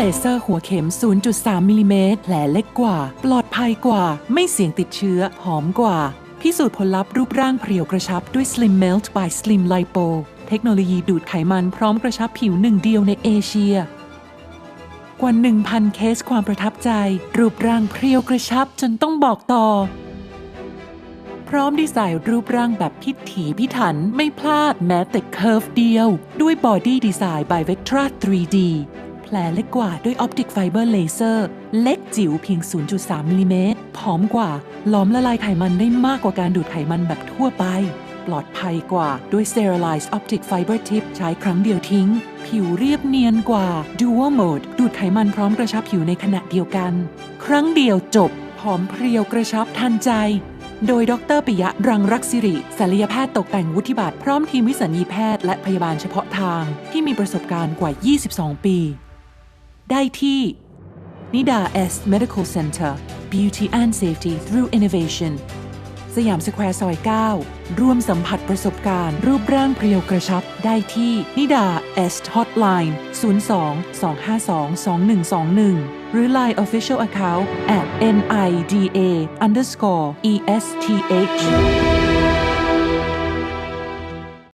เลเซอร์หัวเข็ม 0.3 มิลลิเมตรแผลเล็กกว่า ปลอดภัยกว่า ไม่เสี่ยงติดเชื้อ หอมกว่า พิสูจน์ผลลัพธ์รูปร่างเพรียวกระชับด้วย Slim Melt by Slim Lipo เทคโนโลยีดูดไขมันพร้อมกระชับผิวหนึ่งเดียวในเอเชีย กว่า 1,000 เคสความประทับใจ รูปร่างเพรียวกระชับจนต้องบอกต่อ พร้อมดีไซน์รูปร่างแบบพิถีพิถันไม่พลาดแม้แต่เคิร์ฟเดียว ด้วยบอดี้ดีไซน์ by Vectra 3D ผลเล็กกว่าด้วย Optic Fiber Laser เซอร์ เล็กจิ๋วเพียง 0.3มิลลิเมตรผอมกว่า หลอมละลายไขมันได้มากกว่าการดูดไขมันแบบทั่วไป ปลอดภัยกว่าด้วย Sterilized Optic Fiber Tip ใช้ครั้งเดียวทิ้ง ผิวเรียบเนียนกว่า Dual Mode ดูดไขมันพร้อมกระชับผิวในขณะเดียวกัน ครั้งเดียวจบผอมเพรียวกระชับทันใจโดยดรปิยะรังรักสิริศัลยแพทย์ตกแต่งวุฒิบัตรพร้อมทีมวิสัญญีแพทย์และพยาบาลเฉพาะทาง ที่มีประสบการณ์กว่า 22 ปี ได้ที่นิดา S Medical Center Beauty and Safety through Innovation สยามสแควร์ซอย 9 ร่วมสัมผัสประสบการณ์ รูปร่างเพรียวกระชับได้ที่นิดา S Hotline 02 252 2121 หรือ Line Official Account at NIDA underscore ESTH